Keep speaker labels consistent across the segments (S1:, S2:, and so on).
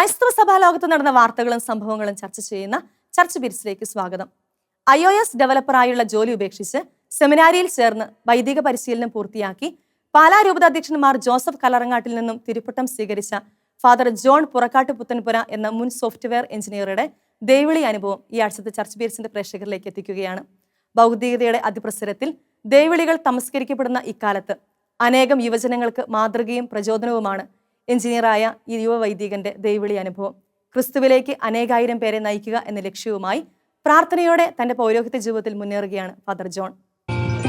S1: ക്രൈസ്തവ സഭാ ലോകത്ത് നടന്ന വാർത്തകളും സംഭവങ്ങളും ചർച്ച ചെയ്യുന്ന ചർച്ച് പിരിച്ചിലേക്ക് സ്വാഗതം. ഐ ഒ എസ് ഡെവലപ്പറായുള്ള ജോലി ഉപേക്ഷിച്ച് സെമിനാരിയിൽ ചേർന്ന് വൈദിക പരിശീലനം പൂർത്തിയാക്കി പാലാ രൂപത അധ്യക്ഷന്മാർ ജോസഫ് കലറങ്ങാട്ടിൽ നിന്നും തിരുപ്പട്ടം സ്വീകരിച്ച ഫാദർ ജോൺ പുറക്കാട്ട് പുത്തൻപുര എന്ന മുൻ സോഫ്റ്റ്വെയർ എഞ്ചിനീയറുടെ ദേവിളി അനുഭവം ഈ ആഴ്ചത്തെ ചർച്ച് പിരിച്ചിന്റെ പ്രേക്ഷകരിലേക്ക് എത്തിക്കുകയാണ്. ഭൗതികതയുടെ അതിപ്രസരത്തിൽ ദേവിളികൾ തമസ്കരിക്കപ്പെടുന്ന ഇക്കാലത്ത് അനേകം യുവജനങ്ങൾക്ക് മാതൃകയും പ്രചോദനവുമാണ് എഞ്ചിനീയറായ ഈ യുവ വൈദികന്റെ ദൈവിളി അനുഭവം. ക്രിസ്തുവിലേക്ക് അനേകായിരം പേരെ നയിക്കുക എന്ന ലക്ഷ്യവുമായി പ്രാർത്ഥനയോടെ തന്റെ പൗരോഹിത്യ ജീവിതത്തിൽ മുന്നേറുകയാണ് ഫാദർ ജോൺ.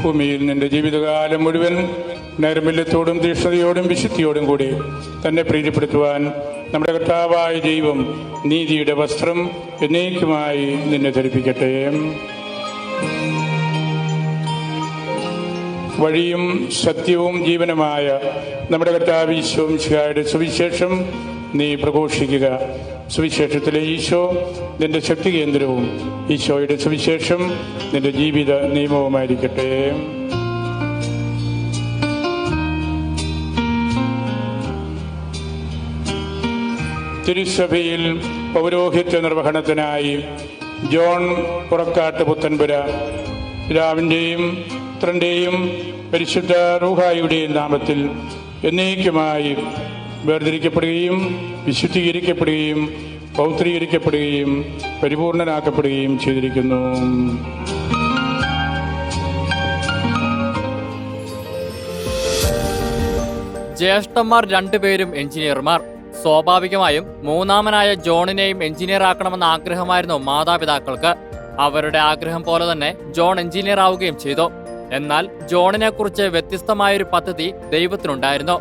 S2: ഭൂമിയിൽ നിന്റെ ജീവിതകാലം മുഴുവൻ നൈർമല്യത്തോടും തീഷ്ണതയോടും വിശുദ്ധിയോടും കൂടി തന്നെ പ്രീതിപ്പെടുത്തുവാൻ നമ്മുടെ കർത്താവായ ദൈവം നീതിയുടെ വസ്ത്രം എന്നേക്കുമായി നിന്നെ ധരിപ്പിക്കട്ടെ. വഴിയും സത്യവും ജീവനുമായ നമ്മുടെ കർത്താവ് ഈശോയുടെ സുവിശേഷം നീ പ്രഘോഷിക്കുക. സുവിശേഷത്തിലെ ഈശോ നിന്റെ ശക്തി കേന്ദ്രവും. ഈശോയുടെ സുവിശേഷം നിന്റെ ജീവിത നിയമവുമായിരിക്കട്ടെ. തിരുസഭയിൽ പൗരോഹിത്യ നിർവഹണത്തിനായി ജോൺ പുറക്കാട്ട് പുത്തൻപുര പിതാവിന്റെയും പുത്രന്റെയും പരിശുദ്ധ റൂഹായുടെയും നാമത്തിൽ എന്നേക്കുമായി വേർതിരിക്കപ്പെടുകയും വിശുദ്ധീകരിക്കപ്പെടുകയും പൗത്രീകരിക്കപ്പെടുകയും പരിപൂർണനാക്കപ്പെടുകയും ചെയ്തിരിക്കുന്നു.
S3: ജ്യേഷ്ഠന്മാർ രണ്ടുപേരും എഞ്ചിനീയർമാർ. സ്വാഭാവികമായും മൂന്നാമനായ ജോണിനെയും എഞ്ചിനീയർ ആക്കണമെന്ന ആഗ്രഹമായിരുന്നു മാതാപിതാക്കൾക്ക്. അവരുടെ ആഗ്രഹം പോലെ തന്നെ ജോൺ എഞ്ചിനീയർ ആവുകയും ചെയ്തു. എന്നാൽ ജോണിനെ കുറിച്ച് വ്യത്യസ്തമായൊരു പദ്ധതി ദൈവത്തിനുണ്ടായിരുന്നു.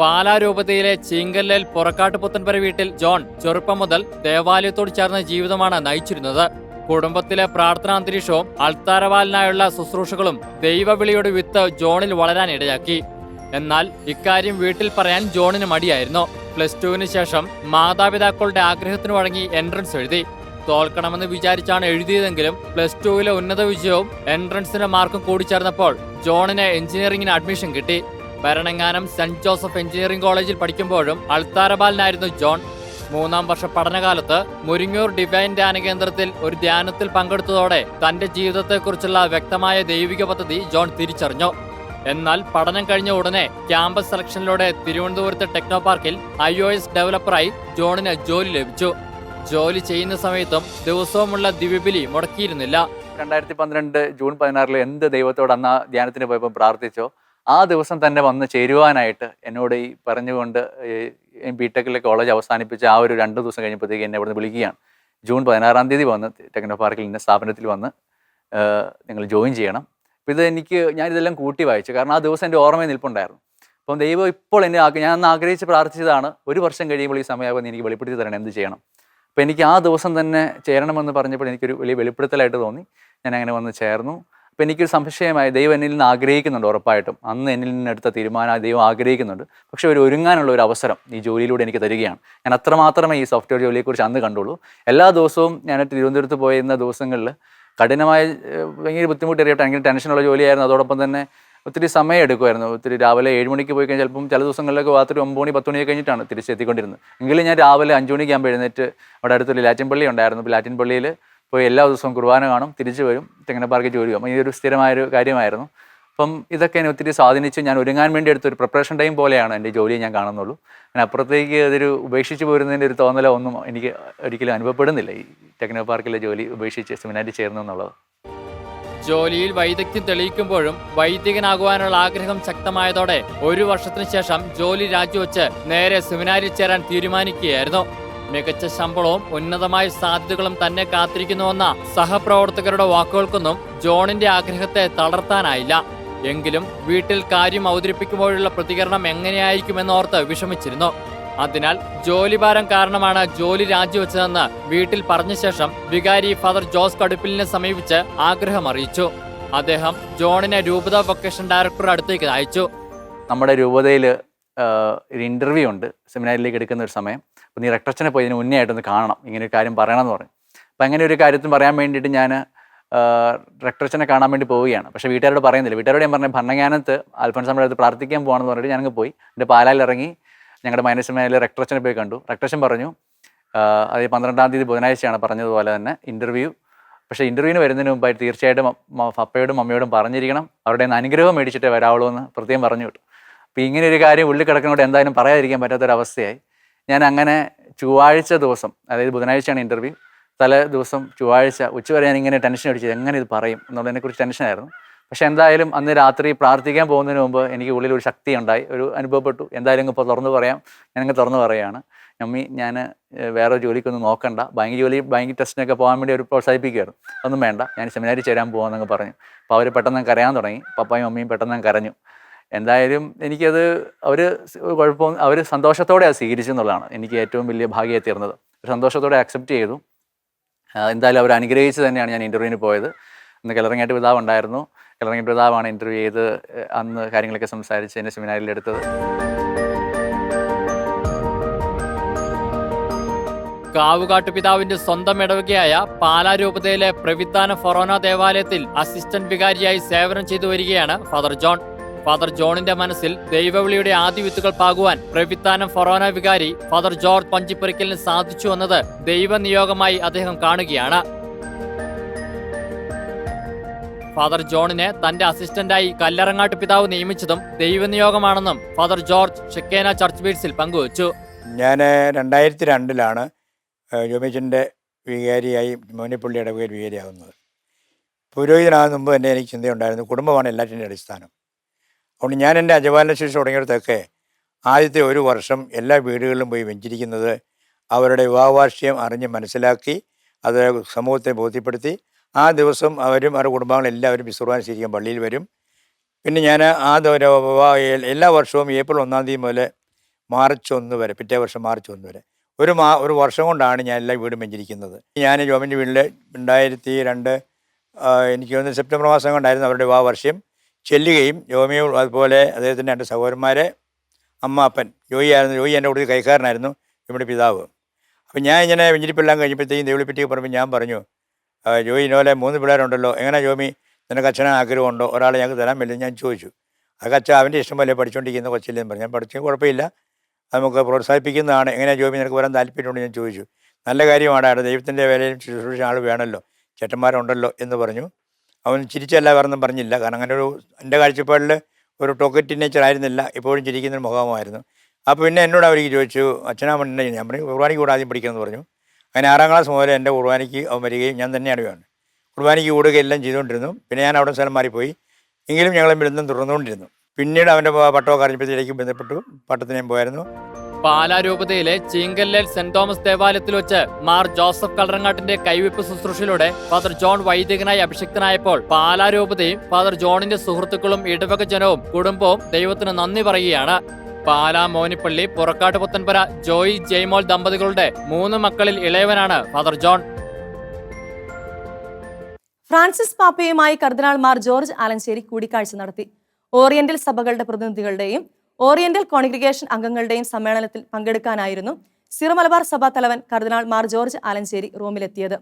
S3: പാലാ രൂപതയിലെ ചീങ്കല്ലേൽ പുറക്കാട്ട് പുത്തൻപുര വീട്ടിൽ ജോൺ ചെറുപ്പം മുതൽ ദേവാലയത്തോട് ചേർന്ന ജീവിതമാണ് നയിച്ചിരുന്നത്. കുടുംബത്തിലെ പ്രാർത്ഥനാന്തരീക്ഷവും അൾത്താരവാലിനായുള്ള ശുശ്രൂഷകളും ദൈവവിളിയുടെ വിത്ത് ജോണിൽ വളരാൻ ഇടയാക്കി എന്നാൽ ഇക്കാര്യം വീട്ടിൽ പറയാൻ ജോണിന് മടിയായിരുന്നു. പ്ലസ് ടുവിന് ശേഷം മാതാപിതാക്കളുടെ ആഗ്രഹത്തിന് വഴങ്ങി എൻട്രൻസ് എഴുതി. തോൽക്കണമെന്ന് വിചാരിച്ചാണ് എഴുതിയതെങ്കിലും പ്ലസ് ടുവിലെ ഉന്നത വിജയവും എൻട്രൻസിന്റെ മാർക്കും കൂടിച്ചേർന്നപ്പോൾ ജോണിന് എഞ്ചിനീയറിംഗിന് അഡ്മിഷൻ കിട്ടി. ഭരണങ്ങാനം സെന്റ് ജോസഫ് എഞ്ചിനീയറിംഗ് കോളേജിൽ പഠിക്കുമ്പോഴും അൾത്താരബാലിനായിരുന്നു ജോൺ. മൂന്നാം വർഷ പഠനകാലത്ത് മുരിങ്ങൂർ ഡിവൈൻ ധ്യാന കേന്ദ്രത്തിൽ ഒരു ധ്യാനത്തിൽ പങ്കെടുത്തതോടെ തന്റെ ജീവിതത്തെക്കുറിച്ചുള്ള വ്യക്തമായ ദൈവിക പദ്ധതി ജോൺ തിരിച്ചറിഞ്ഞു. എന്നാൽ പഠനം കഴിഞ്ഞ ഉടനെ ക്യാമ്പസ് സെലക്ഷനിലൂടെ തിരുവനന്തപുരത്തെ ടെക്നോ പാർക്കിൽ ഐ ഒ എസ് ഡെവലപ്പറായി ജോണിന് ജോലി ലഭിച്ചു. ജോലി ചെയ്യുന്ന സമയത്തും ദിവസവുമുള്ള ദിവ്യബലി മുടക്കിയിരുന്നില്ല.
S4: രണ്ടായിരത്തി പന്ത്രണ്ട് ജൂൺ പതിനാറിൽ എന്ത് ദൈവത്തോട് അന്ന് ധ്യാനത്തിന് പോയപ്പോൾ പ്രാർത്ഥിച്ചോ ആ ദിവസം തന്നെ വന്ന് ചേരുവാനായിട്ട് എന്നോട് ഈ പറഞ്ഞുകൊണ്ട് ബി ടെക്കിലെ കോളേജ് അവസാനിപ്പിച്ച ആ ഒരു രണ്ട് ദിവസം കഴിഞ്ഞപ്പോഴത്തേക്ക് എന്നെ ഇവിടുന്ന് വിളിക്കുകയാണ്. ജൂൺ പതിനാറാം തീയതി വന്ന് ടെക്നോ പാർക്കിൽ ഇന്ന സ്ഥാപനത്തിൽ വന്ന് നിങ്ങൾ ജോയിൻ ചെയ്യണം. അപ്പോൾ ഇത് എനിക്ക് ഞാൻ ഇതെല്ലാം കൂട്ടി വായിച്ചു. കാരണം ആ ദിവസം എന്റെ ഓർമ്മയിൽ നിൽപ്പുണ്ടായിരുന്നു. അപ്പം ദൈവം ഇപ്പോൾ എന്നെ ഞാൻ അന്ന് ആഗ്രഹിച്ച് പ്രാർത്ഥിച്ചതാണ് ഒരു വർഷം കഴിയുമ്പോൾ ഈ സമയമാകുമ്പോൾ എനിക്ക് വെളിപ്പെടുത്തി തരണം എന്ത് ചെയ്യണം? അപ്പം എനിക്ക് ആ ദിവസം തന്നെ ചേരണമെന്ന് പറഞ്ഞപ്പോൾ എനിക്കൊരു വലിയ വെളിപ്പെടുത്തലായിട്ട് തോന്നി. ഞാൻ അങ്ങനെ വന്ന് ചേർന്നു. അപ്പം എനിക്കൊരു സംശയമായി ദൈവം എന്നിൽ നിന്ന് ആഗ്രഹിക്കുന്നുണ്ട് ഉറപ്പായിട്ടും. അന്ന് എന്നിൽ നിന്ന് എടുത്ത തീരുമാനം ദൈവം ആഗ്രഹിക്കുന്നുണ്ട്. പക്ഷേ ഒരു ഒരുങ്ങാനുള്ള ഒരു അവസരം ഈ ജോലിയിലൂടെ എനിക്ക് തരികയാണ്. ഞാൻ അത്രമാത്രമേ ഈ സോഫ്റ്റ്വെയർ ജോലിയെക്കുറിച്ച് അന്ന് കണ്ടുള്ളൂ. എല്ലാ ദിവസവും ഞാൻ തിരുവനന്തപുരത്ത് പോയിരുന്ന ദിവസങ്ങളിൽ കഠിനമായ ഭയങ്കര ബുദ്ധിമുട്ടേറിയ ഭയങ്കര ടെൻഷനുള്ള ജോലിയായിരുന്നു. അതോടൊപ്പം തന്നെ ഒത്തിരി സമയം എടുക്കുമായിരുന്നു. ഒത്തിരി രാവിലെ ഏഴ് മണിക്ക് പോയി കഴിഞ്ഞാൽ ചിലപ്പം ചില ദിവസങ്ങളിലൊക്കെ രാത്രി ഒമ്പത് മണി പത്ത് മണിയൊക്കെ കഴിഞ്ഞിട്ടാണ് തിരിച്ചെത്തിക്കൊണ്ടിരുന്നത് എങ്കിലും ഞാൻ രാവിലെ അഞ്ച് മണിക്ക് ആകുമ്പോൾ എഴുന്നേറ്റ് അവിടെ അടുത്തൊരു ലാറ്റിൻ പള്ളി ഉണ്ടായിരുന്നു. അപ്പോൾ ലാറ്റിൻ പള്ളിയിൽ പോയി എല്ലാ ദിവസവും കുർബാന കാണും തിരിച്ചു വരും തെങ്ങനെ പാർക്കിൽ ജോലി ഈ ഒരു സ്ഥിരമായൊരു കാര്യമായിരുന്നു. അപ്പം ഇതൊക്കെ എന്നെ ഒത്തിരി സ്വാധീനിച്ച് ഞാൻ ഒരുങ്ങാൻ വേണ്ടി എടുത്തൊരു പ്രിപ്പറേഷൻ ടൈം പോലെയാണ് എന്റെ ജോലിയെ ഞാൻ കാണുന്നുള്ളൂ. ഞാൻ അപ്പുറത്തേക്ക് അതൊരു ഉപേക്ഷിച്ച് പോരുന്നതിന്റെ ഒരു തോന്നലോ ഒന്നും എനിക്ക് ഒരിക്കലും അനുഭവപ്പെടുന്നില്ല. ഈ ടെക്നോ പാർക്കിലെ ജോലി ഉപേക്ഷിച്ച് സെമിനാരിൽ ചേർന്നു എന്നുള്ളത്.
S3: ജോലിയിൽ വൈദഗ്ധ്യം തെളിയിക്കുമ്പോഴും വൈദികനാകുവാനുള്ള ആഗ്രഹം ശക്തമായതോടെ ഒരു വർഷത്തിന് ശേഷം ജോലി രാജിവെച്ച് നേരെ സെമിനാരിൽ ചേരാൻ തീരുമാനിക്കുകയായിരുന്നു. മികച്ച ശമ്പളവും ഉന്നതമായ സാധ്യതകളും തന്നെ കാത്തിരിക്കുന്നുവെന്ന സഹപ്രവർത്തകരുടെ വാക്കുകൾക്കൊന്നും ജോണിന്റെ ആഗ്രഹത്തെ തളർത്താനായില്ല. എങ്കിലും വീട്ടിൽ കാര്യം അവതരിപ്പിക്കുമ്പോഴുള്ള പ്രതികരണം എങ്ങനെയായിരിക്കുമെന്നോർത്ത് വിഷമിച്ചിരുന്നു. അതിനാൽ ജോലിഭാരം കാരണമാണ് ജോലി രാജിവെച്ചതെന്ന് വീട്ടിൽ പറഞ്ഞ ശേഷം വികാരി ഫാദർ ജോസ് കടുപ്പിലിനെ സമീപിച്ച് ആഗ്രഹം അറിയിച്ചു. അദ്ദേഹം ജോണിനെ രൂപത വൊക്കേഷൻ ഡയറക്ടറുടെ അടുത്തേക്ക് അയച്ചു.
S4: നമ്മുടെ രൂപതയിൽ ഒരു ഇന്റർവ്യൂ ഉണ്ട്. സെമിനാരിലേക്ക് എടുക്കുന്ന ഒരു സമയം. അപ്പോൾ നീ റെക്ടറച്ചനെ പോയി ഇതിന് മുന്നേ ആയിട്ടൊന്ന് കാണണം. ഇങ്ങനെ ഒരു കാര്യം പറയണമെന്ന് പറഞ്ഞു. അപ്പം അങ്ങനെ ഒരു കാര്യത്തിന് പറയാൻ വേണ്ടിയിട്ട് ഞാൻ റെക്ടറച്ചനെ കാണാൻ വേണ്ടി പോവുകയാണ്. പക്ഷേ വീട്ടുകാരോട് പറയുന്നില്ല. വീട്ടുകാരോട് ഞാൻ പറഞ്ഞ ഭരണങ്ങാനത്ത് അൽഫോൻസാമ്മയുടെ അടുത്ത് പ്രാർത്ഥിക്കാൻ പോകണമെന്ന് പറഞ്ഞിട്ട് ഞങ്ങൾക്ക് പോയി. എന്റെ പാലായിൽ ഇറങ്ങി ഞങ്ങളുടെ മൈനസ്മേലെ റെക്ടറച്ചനെ പോയി കണ്ടു. റെക്ടറച്ചൻ പറഞ്ഞു അത് പന്ത്രണ്ടാം തീയതി ബുധനാഴ്ചയാണ് പറഞ്ഞതുപോലെ തന്നെ ഇന്റർവ്യൂ പക്ഷേ ഇന്റർവ്യൂവിന് വരുന്നതിന് മുമ്പായിട്ട് തീർച്ചയായിട്ടും പപ്പയോടും മമ്മയോടും പറഞ്ഞിരിക്കണം. അവരുടെ അനുഗ്രഹം മേടിച്ചിട്ടേ വരാവുള്ളൂ എന്ന് പ്രത്യേകം പറഞ്ഞു വിട്ടു അപ്പോൾ ഇങ്ങനെ ഒരു കാര്യം ഉള്ളിൽ കിടക്കുന്നതുകൊണ്ട് എന്തായാലും പറയാതിരിക്കാൻ പറ്റാത്തൊരവസ്ഥയായി. ഞാൻ അങ്ങനെ ചൊവ്വാഴ്ച ദിവസം അതായത് ബുധനാഴ്ചയാണ് ഇന്റർവ്യൂ തലേ ദിവസം ചൊവ്വാഴ്ച ഉച്ചവരെ ഞാൻ ഇങ്ങനെ ടെൻഷൻ അടിച്ചത് എങ്ങനെ ഇത് പറയും എന്നുള്ളതിനെക്കുറിച്ച് ടെൻഷനായിരുന്നു പക്ഷെ എന്തായാലും അന്ന് രാത്രി പ്രാർത്ഥിക്കാൻ പോകുന്നതിന് മുമ്പ് എനിക്ക് ഉള്ളിൽ ഒരു ശക്തി ഉണ്ടായി ഒരു അനുഭവപ്പെട്ടു. എന്തായാലും ഇപ്പോൾ തുറന്നു പറയാം. ഞാൻ ഞാനങ്ങ് തുറന്നു പറയുകയാണ്. അമ്മി ഞാൻ വേറെ ജോലിക്കൊന്നും നോക്കണ്ട. ബാങ്ക് ജോലി ബാങ്ക് ടെസ്റ്റിനൊക്കെ പോകാൻ വേണ്ടി അവർ പ്രോത്സാഹിപ്പിക്കുകയായിരുന്നു അതൊന്നും വേണ്ട. ഞാൻ സെമിനാരി ചേരാൻ പോകാമെന്നൊക്കെ പറഞ്ഞു. അപ്പോൾ അവർ പെട്ടെന്ന് കരയാൻ തുടങ്ങി. പപ്പായും അമ്മയും പെട്ടെന്ന് കരഞ്ഞു. എന്തായാലും എനിക്കത് അവർ കുഴപ്പം അവർ സന്തോഷത്തോടെ അത് സ്വീകരിച്ചു എന്നുള്ളതാണ് എനിക്ക് ഏറ്റവും വലിയ ഭാഗ്യമായി തീർന്നത്. സന്തോഷത്തോടെ അക്സെപ്റ്റ് ചെയ്തു. എന്തായാലും അവർ അനുഗ്രഹിച്ച് തന്നെയാണ് ഞാൻ ഇന്റർവ്യൂവിന് പോയത്. ഇന്ന് കിളറങ്ങാട്ട് പിതാവ് ഉണ്ടായിരുന്നു. കിളറങ്ങാട്ട് പിതാവാണ് ഇന്റർവ്യൂ ചെയ്ത് അന്ന് കാര്യങ്ങളൊക്കെ സംസാരിച്ച് എന്നെ സെമിനാരിൽ എടുത്തത്.
S3: കാവുകാട്ടു പിതാവിന്റെ സ്വന്തം ഇടവകയായ പാലാരൂപതയിലെ പ്രവിത്താന ഫൊറോന ദേവാലയത്തിൽ അസിസ്റ്റന്റ് വികാരിയായി സേവനം ചെയ്തു വരികയാണ് ഫാദർ ജോൺ. ഫാദർ ജോണിന്റെ മനസ്സിൽ ദൈവവിളിയുടെ ആദ്യ വിത്തുകൾ പാകുവാൻ പ്രവിത്താനം ഫൊറോന വികാരി ഫാദർ ജോർജ് പഞ്ചിപ്പുരയ്ക്കലിന് സാധിച്ചു എന്നത് ദൈവനിയോഗമായി അദ്ദേഹം കാണുകയാണ്. ഫാദർ ജോണിനെ തന്റെ അസിസ്റ്റന്റായി കല്ലറങ്ങാട്ട് പിതാവ് നിയമിച്ചതും ദൈവനിയോഗമാണെന്നും ഫാദർ ജോർജ് ഷെക്കേന ചർച്ച് ബീഡ്സിൽ പങ്കുവച്ചു.
S5: ഞാൻ രണ്ടായിരത്തി രണ്ടിലാണ് ജോമിച്ചന്റെ വികാരിയായി മോനിപ്പള്ളിയുടെ വികാരിയാകുന്നത് പുരോഹിതനാകുന്ന മുമ്പ് തന്നെ എനിക്ക് ചിന്തയുണ്ടായിരുന്നു. കുടുംബമാണ് എല്ലാറ്റിന്റെ അടിസ്ഥാനം. അതുകൊണ്ട് ഞാൻ എന്റെ അജപാലന ശേഷി തുടങ്ങിയിടത്തൊക്കെ ആദ്യത്തെ ഒരു വർഷം എല്ലാ വീടുകളിലും പോയി വെഞ്ചിരിക്കുന്നത് അവരുടെ വിവാഹവാർഷികം അറിഞ്ഞ് മനസ്സിലാക്കി അത് സമൂഹത്തെ ബോധ്യപ്പെടുത്തി ആ ദിവസം അവരും അവരുടെ കുടുംബങ്ങളും എല്ലാവരും ശരിക്കും പള്ളിയിൽ വരും. പിന്നെ ഞാൻ ആ എല്ലാ വർഷവും ഏപ്രിൽ ഒന്നാം തീയതി മുതൽ മാർച്ച് ഒന്ന് വരെ പിറ്റേ വർഷം മാർച്ച് ഒന്ന് വരെ. ഒരു മാ ഒരു വർഷം കൊണ്ടാണ് ഞാൻ എല്ലാ വീടും വെഞ്ചിരിക്കുന്നത്. ഞാൻ ജോമിന്റെ വീട്ടിൽ രണ്ടായിരത്തി രണ്ട് എനിക്ക് തോന്നുന്നു സെപ്റ്റംബർ മാസം കൊണ്ടായിരുന്നു അവരുടെ വിവാഹ വർഷം ചെല്ലുകയും രോമിയോ അതുപോലെ അദ്ദേഹത്തിന്റെ രണ്ട് സഹോദരന്മാരെ അമ്മ അപ്പൻ ജോയി ആയിരുന്നു. ജോയി എന്റെ കൂടുതൽ കൈക്കാരനായിരുന്നു ഇവിടെ പിതാവ്. അപ്പം ഞാൻ ഇങ്ങനെ വെഞ്ചിരിപ്പെല്ലാം കഴിഞ്ഞപ്പോഴത്തേക്കും ദൈവളിപ്പറ്റിയൊക്കെ പറയുമ്പോൾ ഞാൻ പറഞ്ഞു "ആ, ജോയി ഇതുപോലെ മൂന്ന് പിള്ളേരുണ്ടല്ലോ എങ്ങനെ ജോമി നിനക്ക് അച്ഛനെ ആഗ്രഹമുണ്ടോ? ഒരാളെ ഞങ്ങൾക്ക് തരാൻ പറ്റില്ല ഞാൻ ചോദിച്ചു. അത് അച്ഛൻ അവന്റെ ഇഷ്ടം പോലെ പഠിച്ചുകൊണ്ടിരിക്കുന്ന കൊച്ചില്ലെന്ന് പറഞ്ഞു. ഞാൻ പഠിച്ചു കുഴപ്പമില്ല. നമുക്ക് പ്രോത്സാഹിപ്പിക്കുന്നതാണ്. എങ്ങനെ ജോമി നിനക്ക് വരാൻ താല്പര്യമുണ്ട് ഞാൻ ചോദിച്ചു. നല്ല കാര്യമാണ് അവിടെ ദൈവത്തിന്റെ വേലയിൽ ശുശ്രൂഷ ആൾ വേണമല്ലോ. ചേട്ടന്മാരുണ്ടല്ലോ എന്ന് പറഞ്ഞു. അവൻ ചിരിച്ചല്ല വേറൊന്നും പറഞ്ഞില്ല. കാരണം അങ്ങനെ ഒരു എന്റെ കാഴ്ചപ്പാടിൽ ഒരു ടോക്കറ്റ് നേച്ചർ ആയിരുന്നില്ല. എപ്പോഴും ചിരിക്കുന്ന മുഖമായിരുന്നു അപ്പോൾ പിന്നെ എന്നോട് അവർക്ക് ചോദിച്ചു അച്ഛനാ മണ്ണ ഞാൻ പറഞ്ഞു കുർബാനയ്ക്ക് കൂടെ ആദ്യം പഠിക്കണമെന്ന് പറഞ്ഞു. അങ്ങനെ ആറാം ക്ലാസ് മുതൽ എന്റെ കുർബാനയ്ക്ക് അവൻ വരികയും ഞാൻ തന്നെയാണ് വേണം കുർബാനയ്ക്ക് കൂടുകയും എല്ലാം ചെയ്തുകൊണ്ടിരുന്നു. പിന്നെ ഞാൻ അവിടെ സ്ഥലം മാറിപ്പോയി. എങ്കിലും ഞങ്ങൾ ബന്ധം തുടർന്നുകൊണ്ടിരുന്നു. പിന്നീട് അവന്റെ പട്ടമൊക്കെ അറിഞ്ഞപ്പോഴത്തേക്ക് ബന്ധപ്പെട്ടു. പട്ടത്തിനേയും പോയായിരുന്നു.
S3: പാലാരൂപതയിലെ ചീങ്കല്ലേൽ സെന്റ് തോമസ് ദേവാലയത്തിൽ വെച്ച് മാർ ജോസഫ് കളറങ്ങാട്ടിന്റെ കൈവിപ്പ് ശുശ്രൂഷയിലൂടെ ഫാദർ ജോൺ വൈദികനായി അഭിഷിക്തനായപ്പോൾ പാലാരൂപതയും ഫാദർ ജോണിന്റെ സുഹൃത്തുക്കളും ഇടവക ജനവും കുടുംബവും ദൈവത്തിന് നന്ദി പറയുകയാണ്. പാലാ മോനിപ്പള്ളി പുറക്കാട്ട് പുത്തൻപുര ജോയി ജയ്മോൾ ദമ്പതികളുടെ മൂന്ന് മക്കളിൽ ഇളയവനാണ് ഫാദർ ജോൺ.
S1: ഫ്രാൻസിസ് പാപ്പയുമായി കർദിനാൾ മാർ ജോർജ് ആലഞ്ചേരി കൂടിക്കാഴ്ച നടത്തി. ഓറിയന്റൽ സഭകളുടെ പ്രതിനിധികളുടെയും ഓറിയന്റൽ കോൺഗ്രിഗേഷൻ അംഗങ്ങളുടെയും സമ്മേളനത്തിൽ പങ്കെടുക്കാനായിരുന്നു സിറോ മലബാർ സഭാ തലവൻ കർദിനാൾ മാർ ജോർജ് ആലഞ്ചേരി റോമിലെത്തിയത്.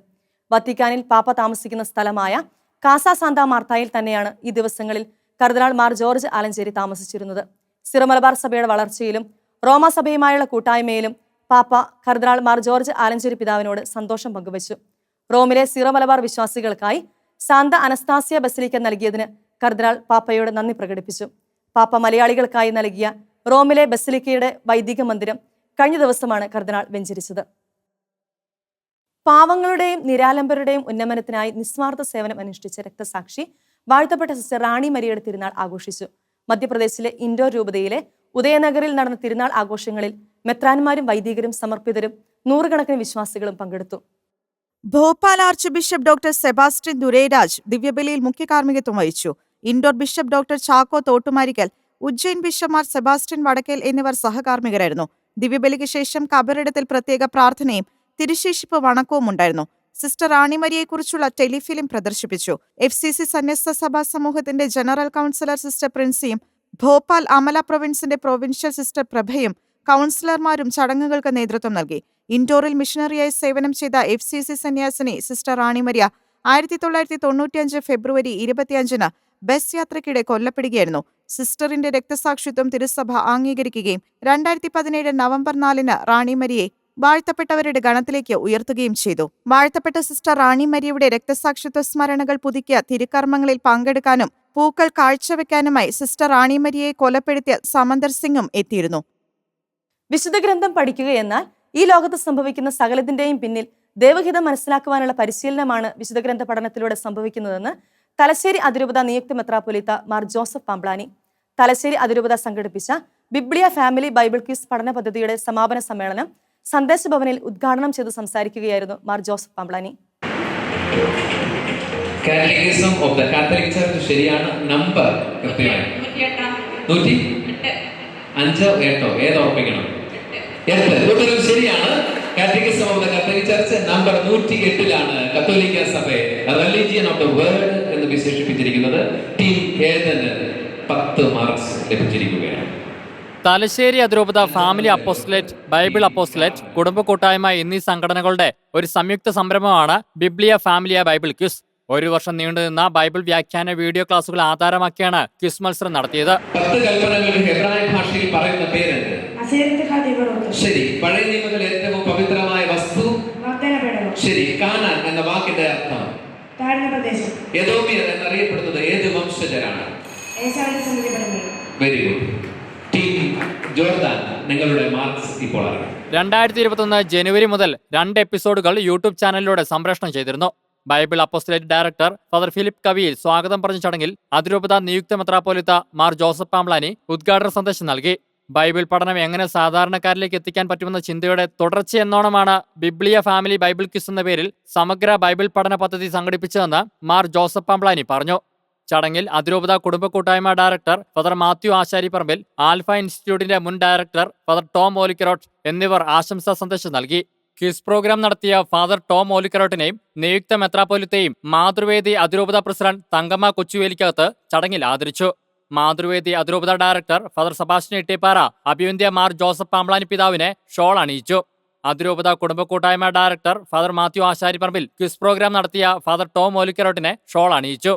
S1: വത്തിക്കാനിൽ പാപ്പ താമസിക്കുന്ന സ്ഥലമായ കാസ സാന്ത മാർത്തായിൽ തന്നെയാണ് ഈ ദിവസങ്ങളിൽ കർദിനാൾ മാർ ജോർജ് ആലഞ്ചേരി താമസിച്ചിരുന്നത്. സിറോ മലബാർ സഭയുടെ വളർച്ചയിലും റോമാസഭയുമായുള്ള കൂട്ടായ്മയിലും പാപ്പ കർദിനാൾ മാർ ജോർജ് ആലഞ്ചേരി പിതാവിനോട് സന്തോഷം പങ്കുവച്ചു. റോമിലെ സിറമലബാർ മലബാർ വിശ്വാസികൾക്കായി സാന്ത അനസ്താസിയ ബസിലിക്ക നൽകിയതിന് കർദിനാൾ പാപ്പയോട് നന്ദി പ്രകടിപ്പിച്ചു. പാപ്പ മലയാളികൾക്കായി നൽകിയ റോമിലെ ബസലിക്കയുടെ വൈദിക മന്ദിരം കഴിഞ്ഞ ദിവസമാണ് കർദിനാൾ വെഞ്ചരിച്ചത്. പാവങ്ങളുടെയും നിരാലംബരുടെയും ഉന്നമനത്തിനായി നിസ്വാർത്ഥ സേവനം അനുഷ്ഠിച്ച രക്തസാക്ഷി വാഴ്ത്തപ്പെട്ട സിസ്റ്റർ റാണി മരിയുടെ തിരുനാൾ ആഘോഷിച്ചു. മധ്യപ്രദേശിലെ ഇൻഡോർ രൂപതയിലെ ഉദയനഗറിൽ നടന്ന തിരുനാൾ ആഘോഷങ്ങളിൽ മെത്രാന്മാരും വൈദികരും സമർപ്പിതരും നൂറുകണക്കിന് വിശ്വാസികളും പങ്കെടുത്തു.
S6: Bhopal arch bishop doctor Sebastian Durairaj ദിവ്യബലിയിൽ മുഖ്യ കാർമ്മികത്വം വഹിച്ചു. ഇൻഡോർ ബിഷപ്പ് ഡോക്ടർ ചാക്കോ തോട്ടുമാരിക്കൽ ഉജ്ജയിൻ ബിഷപ്പ്മാർ സെബാസ്റ്റ്യൻ വടക്കേൽ എന്നിവർ സഹകാർമ്മികരായിരുന്നു. ദിവ്യബലിക്ക് ശേഷം കബറിടത്തിൽ പ്രത്യേക പ്രാർത്ഥനയും തിരുശേഷിപ്പ് വണക്കവും ഉണ്ടായിരുന്നു. സിസ്റ്റർ റാണിമരിയെക്കുറിച്ചുള്ള ടെലിഫിലിം പ്രദർശിപ്പിച്ചു. എഫ് സി സി സന്യസ്ത സഭാ സമൂഹത്തിന്റെ ജനറൽ കൗൺസിലർ സിസ്റ്റർ പ്രിൻസിയും ഭോപ്പാൽ അമല പ്രൊവിൻസിന്റെ പ്രൊവിൻഷ്യൽ സിസ്റ്റർ പ്രഭയും കൗൺസിലർമാരും ചടങ്ങുകൾക്ക് നേതൃത്വം നൽകി. ഇൻഡോറിൽ മിഷനറിയായി സേവനം ചെയ്ത എഫ് സി സി സന്യാസിനി സിസ്റ്റർ റാണിമരിയ ആയിരത്തി തൊള്ളായിരത്തി തൊണ്ണൂറ്റിയഞ്ച് ഫെബ്രുവരി ഇരുപത്തിയഞ്ചിന് ബസ് യാത്രയ്ക്കിടെ കൊല്ലപ്പെടുകയായിരുന്നു. സിസ്റ്ററിന്റെ രക്തസാക്ഷിത്വം തിരുസഭ അംഗീകരിക്കുകയും രണ്ടായിരത്തി പതിനേഴ് നവംബർ നാലിന് റാണിമരിയെ വാഴ്ത്തപ്പെട്ടവരുടെ ഗണത്തിലേക്ക് ഉയർത്തുകയും ചെയ്തു. വാഴ്ത്തപ്പെട്ട സിസ്റ്റർ റാണിമരിയുടെ രക്തസാക്ഷിത്വ സ്മരണകൾ പുതുക്കിയ തിരുക്കർമ്മങ്ങളിൽ പങ്കെടുക്കാനും പൂക്കൾ കാഴ്ചവെക്കാനുമായി സിസ്റ്റർ റാണിമരിയെ കൊലപ്പെടുത്തിയ സമന്തർ സിംഗും എത്തിയിരുന്നു.
S1: വിശുദ്ധ ഗ്രന്ഥം പഠിക്കുക എന്നാൽ ഈ ലോകത്ത് സംഭവിക്കുന്ന സകലത്തിന്റെയും പിന്നിൽ ദൈവഹിതം മനസ്സിലാക്കുവാനുള്ള പരിശീലനമാണ് വിശുദ്ധ ഗ്രന്ഥ പഠനത്തിലൂടെ സംഭവിക്കുന്നതെന്ന് തലശ്ശേരി അതിരൂപത നിയുക്ത മെത്രാപ്പൊലീത്ത മാർ ജോസഫ് പാമ്പ്ലാനി. തലശ്ശേരി അതിരൂപത സംഘടിപ്പിച്ച ബിബ്ലിയ ഫാമിലി ബൈബിൾ ക്യൂസ് പഠന പദ്ധതിയുടെ സമാപന സമ്മേളനം സന്ദേശ ഭവനിൽ ഉദ്ഘാടനം ചെയ്ത് സംസാരിക്കുകയായിരുന്നു Mar Joseph Pamplany.
S7: Catechism of the catholic church ശരിയാണ് നമ്പർ കൃത്യമായി. നൂറ്റി അഞ്ചോ എട്ടോ ഏത് ഉറപ്പിക്കണം എട്ട്. ശരിയാണ്. Category of the church number നൂറ്റി എട്ടിലാണ് കത്തോലിക്ക സഭ റിലീജിയൻ ഓഫ് ദ വേൾഡ് എന്ന് വിശേഷിപ്പിച്ചിരിക്കുന്നത്. ടി ഏതന് പത്ത് മാർക്സ് ലഭിച്ചിരിക്കുകയാണ്.
S3: തലശ്ശേരി അതിരൂപത ഫാമിലി അപ്പോസ്ലേറ്റ് ബൈബിൾ അപ്പോസ്ലേറ്റ് കുടുംബ കൂട്ടായ്മ എന്നീ സംഘടനകളുടെ ഒരു സംയുക്ത സംരംഭമാണ് ബിബ്ലിയ ഫാമിലിയ ബൈബിൾ ക്യൂസ് ഒരു വർഷം നീണ്ടുനിന്ന ബൈബിൾ വ്യാഖ്യാന വീഡിയോ ക്ലാസുകൾ ആധാരമാക്കിയാണ് ക്വിസ് മത്സരം നടത്തിയത്.
S7: പത്ത് കൽപ്പനകൾ ശരി കാനാൻ എന്ന വാക്കിന്റെ അർത്ഥം.
S8: താഴ്ന്ന പ്രദേശം.
S7: യദോമിയർ എന്നറിയപ്പെടുന്നത് ഏത് വംശജരാണ്? വെരി ഗുഡ് ടീം ജോർദാൻ നിങ്ങളുടെ മാർക്സ് ഇപ്പോൾ അറിയാം.
S3: രണ്ടായിരത്തി ഇരുപത്തൊന്ന് ജനുവരി മുതൽ രണ്ട് എപ്പിസോഡുകൾ യൂട്യൂബ് ചാനലിലൂടെ സംപ്രേഷണം ചെയ്തിരുന്നു. Bible apostolate director father Philip Kaviyil സ്വാഗതം പറഞ്ഞ ചടങ്ങിൽ അതിരൂപത നിയുക്ത മെത്രാപ്പോലിത്ത മാർ ജോസഫ് പാംബ്ലാനി ഉദ്ഘാടന സന്ദേശം നൽകി. ബൈബിൾ പഠനം എങ്ങനെ സാധാരണക്കാരിലേക്ക് എത്തിക്കാൻ പറ്റുമെന്ന ചിന്തയുടെ തുടർച്ചയെന്നോണമാണ് ബിബ്ലിയ ഫാമിലി ബൈബിൾ ക്വിസ് എന്ന പേരിൽ സമഗ്ര ബൈബിൾ പഠന പദ്ധതി സംഘടിപ്പിച്ചതെന്ന് മാർ ജോസഫ് പാംബ്ലാനി പറഞ്ഞു. ചടങ്ങിൽ അതിരൂപത കുടുംബ കൂട്ടായ്മ director father Mathew Asharipparambil alpha ഇൻസ്റ്റിറ്റ്യൂട്ടിന്റെ മുൻ ഡയറക്ടർ ഫദർ ടോം ഓലിക്കറോട്ട് എന്നിവർ ആശംസാ സന്ദേശം നൽകി. ക്വിസ് പ്രോഗ്രാം നടത്തിയ ഫാദർ ടോം ഓലിക്കറോട്ടിനെയും നിയുക്ത മെത്രാപോലിത്തെയും മാതൃവേദി അതിരൂപത പ്രസിഡന്റ് തങ്കമ്മ കൊച്ചുവേലിക്കകത്ത് ചടങ്ങിൽ ആദരിച്ചു. മാതൃവേദി അതിരൂപത ഡയറക്ടർ ഫാദർ സബാസ്റ്റിൻ ഇട്ടിപ്പാറ അഭിവന്ധ്യ മാർ ജോസഫ് പാമ്പളാനി പിതാവിനെ ഷോൾ അണിയിച്ചു. അതിരൂപത കുടുംബ കൂട്ടായ്മ director father Mathew Asariparambil quiz program നടത്തിയ ഫാദർ ടോം ഓലിക്കറോട്ടിനെ ഷോൾ അണിയിച്ചു.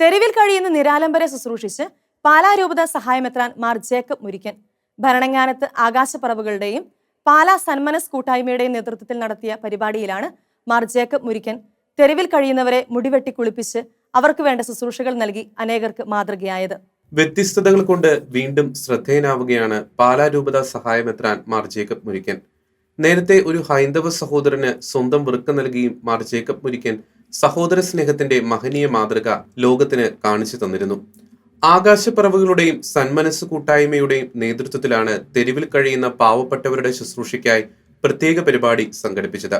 S1: തെരുവിൽ കഴിയുന്ന നിരാലംബരെ ശുശ്രൂഷിച്ച് പാലാരൂപത സഹായമെത്രാൻ മാർ ജേക്കബ് മുരിക്കൻ. ഭരണങ്ങാനത്ത് ആകാശപ്പറവുകളുടെയും പാലാ സന്മനസ് കൂട്ടായ്മയുടെയും നേതൃത്വത്തിൽ നടത്തിയ പരിപാടിയിലാണ് മാർ ജേക്കബ് മുരിക്കൻ. തെരുവിൽ കഴിയുന്നവരെ മുടിവെട്ടി കുളിപ്പിച്ച് അവർക്ക് വേണ്ട ശുശ്രൂഷകൾ നൽകി അനേകർക്ക് മാതൃകയായത്.
S9: വ്യത്യസ്തതകൾ കൊണ്ട് വീണ്ടും ശ്രദ്ധേയനാവുകയാണ് പാലാരൂപത സഹായമെത്രാൻ മാർ ജേക്കബ് മുരിക്കൻ. നേരത്തെ ഒരു ഹൈന്ദവ സഹോദരന് സ്വന്തം വൃക്ക നൽകിയും മാർ ജേക്കബ് മുരിക്കൻ സഹോദര സ്നേഹത്തിന്റെ മഹനീയ മാതൃക ലോകത്തിന് കാണിച്ചു തന്നിരുന്നു. ആകാശപ്പറവുകളുടെയും സന്മനസ് കൂട്ടായ്മയുടെയും നേതൃത്വത്തിലാണ് തെരുവിൽ കഴിയുന്ന പാവപ്പെട്ടവരുടെ ശുശ്രൂഷയ്ക്കായി പ്രത്യേക പരിപാടി സംഘടിപ്പിച്ചത്.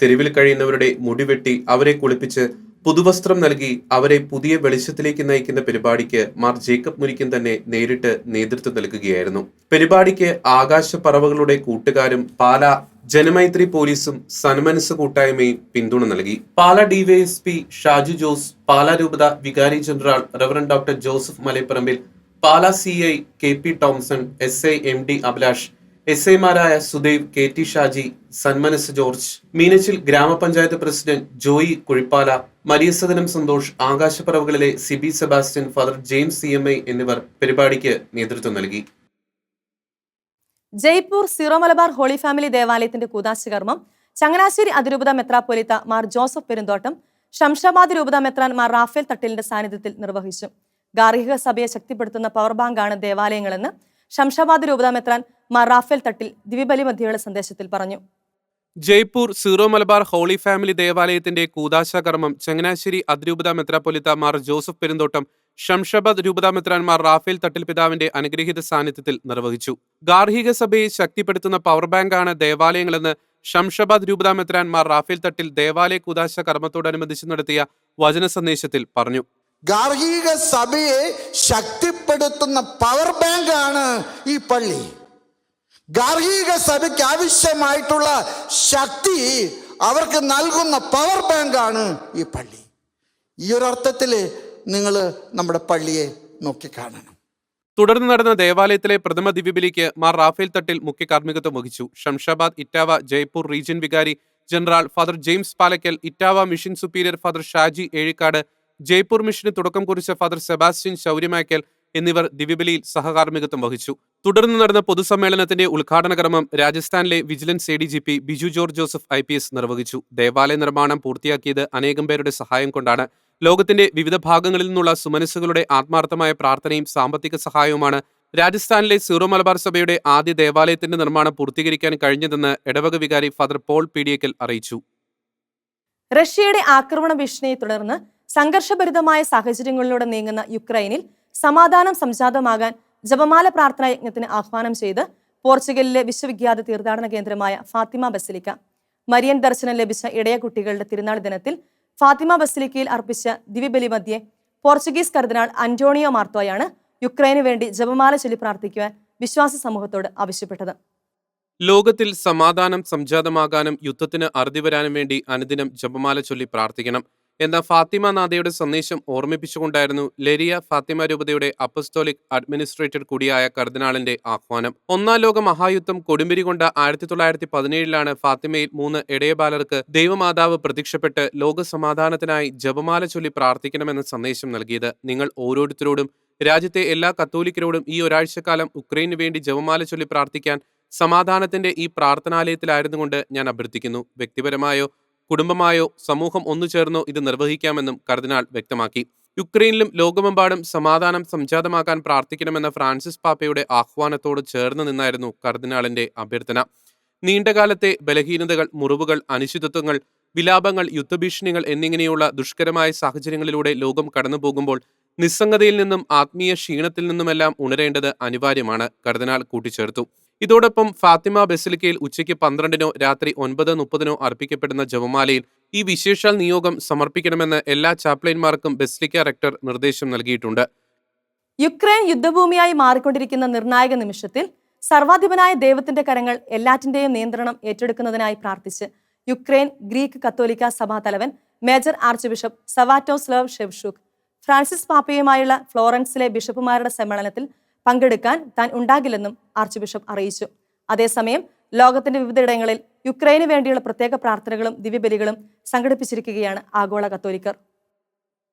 S9: തെരുവിൽ കഴിയുന്നവരുടെ മുടിവെട്ടി അവരെ കുളിപ്പിച്ച് പുതുവസ്ത്രം നൽകി അവരെ പുതിയ വെളിച്ചത്തിലേക്ക് നയിക്കുന്ന പരിപാടിക്ക് മാർ ജേക്കബ് മുരിക്കൻ തന്നെ നേരിട്ട് നേതൃത്വം നൽകുകയായിരുന്നു. പരിപാടിക്ക് ആകാശപ്പറവകളുടെ കൂട്ടുകാരും പാല ജനമൈത്രി പോലീസും സന്മനസ് കൂട്ടായ്മയും പിന്തുണ നൽകി. പാല ഡിവൈഎസ്പി ഷാജു ജോസ് പാല രൂപത വികാരി general reverend doctor Joseph Malaparambil Pala C I K P Thomson S I M D Abhilash S ഐമാരായ Sudev K T Shaji സന്മനസ് George Meenachil ഗ്രാമപഞ്ചായത്ത് president Joy Kuzhippala Mariyasadanam Santhosh ആകാശപ്പറവുകളിലെ Sibi Sebastian father James C M I എന്നിവർ പരിപാടിക്ക് നേതൃത്വം നൽകി.
S1: Jaipur Syro Malabar holy family ദേവാലയത്തിന്റെ കൂതാശ കർമ്മം ചങ്ങനാശ്ശേരി അതിരൂപത മെത്രാപ്പൊലിത്ത മാർ ജോസഫ് പെരുന്തോട്ടം ശംഷാബാദ് രൂപത മെത്രാൻ മാർ റാഫേൽ തട്ടിലിന്റെ സാന്നിധ്യത്തിൽ നിർവഹിച്ചു. ഗാർഹിക സഭയെ ശക്തിപ്പെടുത്തുന്ന പവർ ബാങ്കാണ് ദേവാലയങ്ങളെന്ന് ശംഷാബാദ് രൂപത മെത്രാൻ മാർ റാഫേൽ തട്ടിൽ ദിവ്യബലി മധ്യയുടെ സന്ദേശത്തിൽ പറഞ്ഞു.
S9: Jaipur Syro Malabar holy family ദേവാലയത്തിന്റെ കൂതാശ കർമ്മം ചങ്ങനാശ്ശേരി അതിരൂപത മെത്രാപ്പൊലിത്ത മാർ ജോസഫ് പെരുന്തോട്ടം ഷംഷബദ് രൂപതാ മെത്രാൻമാർ റാഫേൽ തട്ടിൽപിതാവിന്റെ അനുഗ്രഹീത സാന്നിധ്യത്തിൽ നിർവഹിച്ചു. ഗാർഹിക സഭയെ ശക്തിപ്പെടുത്തുന്ന പവർ ബാങ്കാണ് ദേവാലയങ്ങളെന്ന് ഷംഷബദ് രൂപതാ മെത്രാൻമാർ റാഫേൽ തട്ടിൽ ദേവാലയ കൂതാശ കർമ്മത്തോടനുബന്ധിച്ച് നടത്തിയ വചന സന്ദേശത്തിൽ പറഞ്ഞു.
S10: ഗാർഹിക സഭയെ ശക്തിപ്പെടുത്തുന്ന പവർ ബാങ്കാണ് ഈ പള്ളി. ഗാർഹിക സഭയ്ക്ക് ആവശ്യമായിട്ടുള്ള ശക്തി അവർക്ക് നൽകുന്ന പവർ ബാങ്കാണ് ഈ പള്ളി. ഈ അർത്ഥത്തിൽ നിങ്ങൾ നമ്മുടെ പള്ളിയെ നോക്കിക്കാണണം
S9: തുടർന്ന് നടന്ന ദേവാലയത്തിലെ പ്രഥമ ദിവ്യബലിക്ക് മാർ റാഫേൽ തട്ടിൽ മുഖ്യ കാർമ്മികത്വം വഹിച്ചു. ഷംഷാബാദ് ഇറ്റാവ ജയ്പൂർ റീജിയൻ വികാരി general father James Palakkal Etawah mission superior father Shaji Ezhikkad Jaipur മിഷന് തുടക്കം കുറിച്ച ഫാദർ സെബാസ്റ്റ്യൻ ശൗര്യമാക്കൽ എന്നിവർ ദിവ്യബലിയിൽ സഹകാർമ്മികത്വം വഹിച്ചു. തുടർന്ന് നടന്ന പൊതുസമ്മേളനത്തിന്റെ ഉദ്ഘാടന രാജസ്ഥാനിലെ vigilance A D G P Biju George Joseph I P S നിർവഹിച്ചു. ദേവാലയ നിർമ്മാണം പൂർത്തിയാക്കിയത് അനേകം പേരുടെ സഹായം കൊണ്ടാണ്. ലോകത്തിന്റെ വിവിധ ഭാഗങ്ങളിൽ നിന്നുള്ള സുമനസ്സുകളുടെ ആത്മാർത്ഥമായ പ്രാർത്ഥനയും സാമ്പത്തിക സഹായവുമാണ് രാജസ്ഥാനിലെ സീറോ മലബാർ സഭയുടെ ആദ്യ ദേവാലയത്തിന്റെ നിർമ്മാണം പൂർത്തീകരിക്കാൻ കഴിഞ്ഞതെന്ന് ഇടവക വികാരി ഫാദർ പോൾ പീഡിയക്കൽ അറിയിച്ചു.
S1: റഷ്യയുടെ ആക്രമണ ഭീഷണിയെ തുടർന്ന് സംഘർഷഭരിതമായ സാഹചര്യങ്ങളിലൂടെ നീങ്ങുന്ന യുക്രൈനിൽ സമാധാനം സംജാതമാകാൻ ജപമാല പ്രാർത്ഥനാ യജ്ഞത്തിന് ആഹ്വാനം ചെയ്ത് പോർച്ചുഗലിലെ വിശ്വവിഖ്യാത തീർത്ഥാടന കേന്ദ്രമായ ഫാത്തിമ ബസിലിക്ക. മരിയൻ ദർശനം ലഭിച്ച ഇടയ കുട്ടികളുടെ തിരുനാൾ ദിനത്തിൽ ഫാത്തിമ ബസിലിക്കയിൽ അർപ്പിച്ച ദിവ്യബലി മധ്യേ പോർച്ചുഗീസ് കർദിനാൾ അന്റോണിയോ മാർത്തോയാണ് യുക്രൈനു വേണ്ടി ജപമാല ചൊല്ലി പ്രാർത്ഥിക്കുവാൻ വിശ്വാസ സമൂഹത്തോട് ആവശ്യപ്പെട്ടത്.
S9: ലോകത്തിൽ സമാധാനം സംജാതമാകാനും യുദ്ധത്തിന് അറുതി വരാനും വേണ്ടി അനുദിനം ജപമാല ചൊല്ലി പ്രാർത്ഥിക്കണം. എന്ന ഫാത്തിമ നാദയുടെ സന്ദേശം ഓർമ്മിപ്പിച്ചുകൊണ്ടായിരുന്നു ലെരിയ ഫാത്തിമ രൂപതയുടെ അപ്പസ്തോലിക് അഡ്മിനിസ്ട്രേറ്റർ കൂടിയായ കർദിനാളിന്റെ ആഹ്വാനം. ഒന്നാം ലോക മഹായുദ്ധം കൊടുമ്പിരി കൊണ്ട ആയിരത്തി തൊള്ളായിരത്തി പതിനേഴിലാണ് ഫാത്തിമയിൽ മൂന്ന് ഇടയബാലർക്ക് ദൈവമാതാവ് പ്രത്യക്ഷപ്പെട്ട് ലോകസമാധാനത്തിനായി ജപമാല ചൊല്ലി പ്രാർത്ഥിക്കണമെന്ന സന്ദേശം നൽകിയത്. നിങ്ങൾ ഓരോരുത്തരോടും രാജ്യത്തെ എല്ലാ കത്തോലിക്കരോടും ഈ ഒരാഴ്ചക്കാലം ഉക്രൈനു വേണ്ടി ജപമാല ചൊല്ലി പ്രാർത്ഥിക്കാൻ സമാധാനത്തിന്റെ ഈ പ്രാർത്ഥനാലയത്തിലായിരുന്നുകൊണ്ട് ഞാൻ അഭ്യർത്ഥിക്കുന്നു. വ്യക്തിപരമായോ കുടുംബമായോ സമൂഹം ഒന്നു ചേർന്നോ ഇത് നിർവഹിക്കാമെന്നും കർദിനാൾ വ്യക്തമാക്കി. യുക്രൈനിലും ലോകമെമ്പാടും സമാധാനം സംജാതമാക്കാൻ പ്രാർത്ഥിക്കണമെന്ന ഫ്രാൻസിസ് പാപ്പയുടെ ആഹ്വാനത്തോട് ചേർന്ന് നിന്നായിരുന്നു കർദിനാളിന്റെ അഭ്യർത്ഥന. നീണ്ടകാലത്തെ ബലഹീനതകൾ മുറിവുകൾ അനിശ്ചിതത്വങ്ങൾ വിലാപങ്ങൾ യുദ്ധഭീഷണികൾ എന്നിങ്ങനെയുള്ള ദുഷ്കരമായ സാഹചര്യങ്ങളിലൂടെ ലോകം കടന്നുപോകുമ്പോൾ നിസ്സംഗതയിൽ നിന്നും ആത്മീയ ക്ഷീണത്തിൽ നിന്നുമെല്ലാം ഉണരേണ്ടത് അനിവാര്യമാണ് കർദിനാൾ കൂട്ടിച്ചേർത്തു. ഇതോടൊപ്പം ഫാത്തിമ ബസിലിക്കയിൽ ഉച്ചയ്ക്ക് പന്ത്രണ്ടിനോ രാത്രി ഒൻപത് മുപ്പതിനോ അർപ്പിക്കപ്പെടുന്ന ജപമാലയിൽ ഈ വിശേഷാൽ നിയോഗം സമർപ്പിക്കണമെന്ന് എല്ലാ ചാപ്ലൈൻമാർക്കും ബസിലിക്ക റെക്ടർ നിർദ്ദേശം നൽകിയിട്ടുണ്ട്.
S1: യുക്രൈൻ യുദ്ധഭൂമിയായി മാറിക്കൊണ്ടിരിക്കുന്ന നിർണായക നിമിഷത്തിൽ സർവാധിപനായ ദൈവത്തിന്റെ കരങ്ങൾ എല്ലാറ്റിന്റെയും നിയന്ത്രണം ഏറ്റെടുക്കുന്നതിനായി പ്രാർത്ഥിച്ച് യുക്രൈൻ ഗ്രീക്ക് കത്തോലിക്ക സഭാ തലവൻ major arch bishop Sviatoslav Shevchuk Francis പാപ്പയുമായുള്ള ഫ്ലോറൻസിലെ ബിഷപ്പുമാരുടെ സമ്മേളനത്തിൽ പങ്കെടുക്കാൻ താൻ ഉണ്ടാകില്ലെന്നും ആർച്ച് ബിഷപ്പ് അറിയിച്ചു. അതേസമയം ലോകത്തിന്റെ വിവിധയിടങ്ങളിൽ യുക്രൈന് വേണ്ടിയുള്ള പ്രത്യേക പ്രാർത്ഥനകളും ദിവ്യബലികളും സംഘടിപ്പിച്ചിരിക്കുകയാണ് ആഗോള കത്തോലിക്കർ.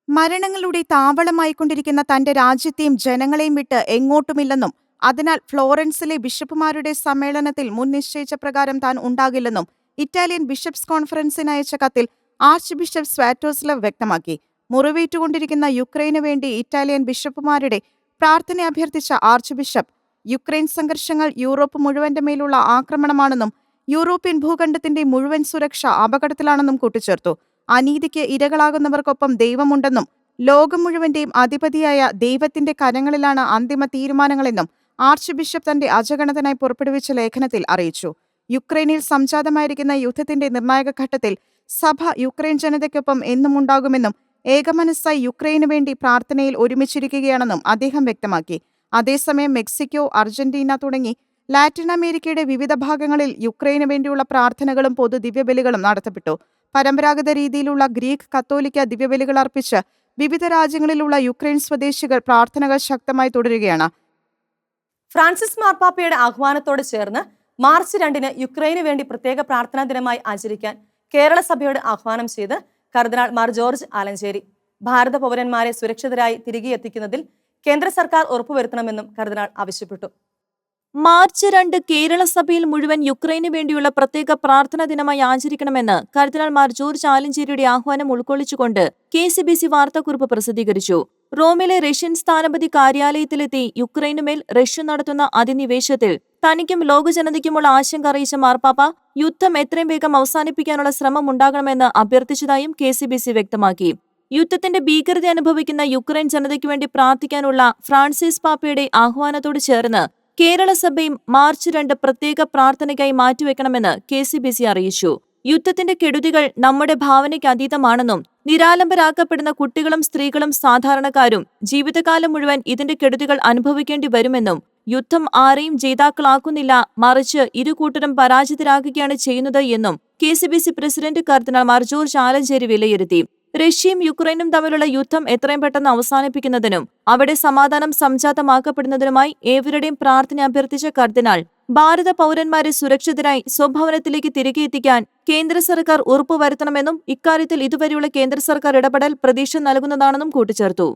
S6: മരണങ്ങളുടെ താവളമായിക്കൊണ്ടിരിക്കുന്ന തന്റെ രാജ്യത്തെയും ജനങ്ങളെയും വിട്ട് എങ്ങോട്ടുമില്ലെന്നും അതിനാൽ ഫ്ലോറൻസിലെ ബിഷപ്പുമാരുടെ സമ്മേളനത്തിൽ മുൻ നിശ്ചയിച്ച പ്രകാരം താൻ ഉണ്ടാകില്ലെന്നും ഇറ്റാലിയൻ ബിഷപ്സ് കോൺഫറൻസിന് അയച്ച കത്തിൽ ആർച്ച് ബിഷപ്പ് സ്വാറ്റോസ്ലവ് വ്യക്തമാക്കി. മുറിവേറ്റുകൊണ്ടിരിക്കുന്ന യുക്രൈന് വേണ്ടി ഇറ്റാലിയൻ ബിഷപ്പുമാരുടെ പ്രാർത്ഥന അഭ്യർത്ഥിച്ച ആർച്ച് ബിഷപ്പ് യുക്രൈൻ സംഘർഷങ്ങൾ യൂറോപ്പ് മുഴുവന്റെ മേലുള്ള ആക്രമണമാണെന്നും യൂറോപ്യൻ ഭൂഖണ്ഡത്തിന്റെ മുഴുവൻ സുരക്ഷ അപകടത്തിലാണെന്നും കൂട്ടിച്ചേർത്തു. അനീതിക്ക് ഇരകളാകുന്നവർക്കൊപ്പം ദൈവമുണ്ടെന്നും ലോകം മുഴുവന്റെയും അധിപതിയായ ദൈവത്തിന്റെ കരങ്ങളിലാണ് അന്തിമ തീരുമാനങ്ങളെന്നും ആർച്ച് ബിഷപ്പ് തന്റെ അജഗണതനായി പുറപ്പെടുവിച്ച ലേഖനത്തിൽ അറിയിച്ചു. യുക്രൈനിൽ സംജാതമായിരിക്കുന്ന യുദ്ധത്തിന്റെ നിർണായക ഘട്ടത്തിൽ സഭ യുക്രൈൻ ജനതയ്ക്കൊപ്പം എന്നും ഉണ്ടാകുമെന്നും ഏകമനസ്സായി യുക്രൈനു വേണ്ടി പ്രാർത്ഥനയിൽ ഒരുമിച്ചിരിക്കുകയാണെന്നും അദ്ദേഹം വ്യക്തമാക്കി. അതേസമയം മെക്സിക്കോ അർജന്റീന തുടങ്ങി ലാറ്റിൻ അമേരിക്കയുടെ വിവിധ ഭാഗങ്ങളിൽ യുക്രൈനു വേണ്ടിയുള്ള പ്രാർത്ഥനകളും പൊതു ദിവ്യബലികളും നടത്തപ്പെട്ടു. പരമ്പരാഗത രീതിയിലുള്ള ഗ്രീക്ക് കത്തോലിക്ക ദിവ്യബലികൾ അർപ്പിച്ച് വിവിധ രാജ്യങ്ങളിലുള്ള യുക്രൈൻ സ്വദേശികൾ പ്രാർത്ഥനകൾ ശക്തമായി തുടരുകയാണ്.
S1: ഫ്രാൻസിസ് മാർപ്പാപ്പയുടെ ആഹ്വാനത്തോട് ചേർന്ന് മാർച്ച് രണ്ടിന് യുക്രൈനു വേണ്ടി പ്രത്യേക പ്രാർത്ഥനാ ദിനമായി ആചരിക്കാൻ കേരള സഭയോട് ആഹ്വാനം ചെയ്ത് കർദിനാൾ മാർ ജോർജ് ആലഞ്ചേരി. ഭാരത പൗരന്മാരെ സുരക്ഷിതരായി തിരികെ എത്തിക്കുന്നതിൽ കേന്ദ്ര സർക്കാർ ഉറപ്പുവരുത്തണമെന്നും കർദിനാൾ ആവശ്യപ്പെട്ടു.
S11: മാർച്ച് രണ്ട് കേരള സഭയിൽ മുഴുവൻ യുക്രൈനു വേണ്ടിയുള്ള പ്രത്യേക പ്രാർത്ഥനാ ദിനമായി ആചരിക്കണമെന്ന് കർദിനാൾ മാർ ജോർജ് ആലഞ്ചേരിയുടെ ആഹ്വാനം ഉൾക്കൊള്ളിച്ചുകൊണ്ട് കെ സി ബി സി വാർത്താക്കുറിപ്പ് പ്രസിദ്ധീകരിച്ചു. റോമിലെ റഷ്യൻ സ്ഥാനപതി കാര്യാലയത്തിലെത്തി യുക്രൈനുമേൽ റഷ്യ നടത്തുന്ന അധിനിവേശത്തിൽ തനിക്കും ലോകജനതയ്ക്കുമുള്ള ആശങ്ക അറിയിച്ച മാർപ്പാപ്പ യുദ്ധം എത്രയും വേഗം അവസാനിപ്പിക്കാനുള്ള ശ്രമം ഉണ്ടാകണമെന്ന് അഭ്യർത്ഥിച്ചതായും കെ സി ബി സി വ്യക്തമാക്കി. യുദ്ധത്തിന്റെ ഭീകരത അനുഭവിക്കുന്ന യുക്രൈൻ ജനതയ്ക്കു വേണ്ടി പ്രാർത്ഥിക്കാനുള്ള ഫ്രാൻസിസ് പാപ്പയുടെ ആഹ്വാനത്തോട് ചേർന്ന് കേരള സഭയും മാർച്ച് രണ്ട് പ്രത്യേക പ്രാർത്ഥനയ്ക്കായി മാറ്റിവെക്കണമെന്ന് കെ സി ബി സി അറിയിച്ചു. യുദ്ധത്തിന്റെ കെടുതികൾ നമ്മുടെ ഭാവനയ്ക്ക് അതീതമാണെന്നും നിരാലംബരാക്കപ്പെടുന്ന കുട്ടികളും സ്ത്രീകളും സാധാരണക്കാരും ജീവിതകാലം മുഴുവൻ ഇതിന്റെ കെടുതികൾ അനുഭവിക്കേണ്ടി വരുമെന്നും യുദ്ധം ആരെയും ജേതാക്കളാക്കുന്നില്ല മറിച്ച് ഇരു കൂട്ടരും പരാജിതരാകുകയാണ് ചെയ്യുന്നത് എന്നും K C B C president cardinal Mar George Alencherry വിലയിരുത്തി. റഷ്യയും യുക്രൈനും തമ്മിലുള്ള യുദ്ധം എത്രയും പെട്ടെന്ന് അവസാനിപ്പിക്കുന്നതിനും അവിടെ സമാധാനം സംജാതമാക്കപ്പെടുന്നതിനുമായി ഏവരുടെയും പ്രാർത്ഥന അഭ്യർത്ഥിച്ച കർദിനാൾ ഭാരത പൗരന്മാരെ സുരക്ഷിതരായി സ്വഭവനത്തിലേക്ക് തിരികെ എത്തിക്കാൻ കേന്ദ്ര സർക്കാർ ഉറപ്പുവരുത്തണമെന്നും ഇക്കാര്യത്തിൽ ഇതുവരെയുള്ള കേന്ദ്ര സർക്കാർ ഇടപെടൽ പ്രതീക്ഷ നൽകുന്നതാണെന്നും കൂട്ടിച്ചേർത്തു.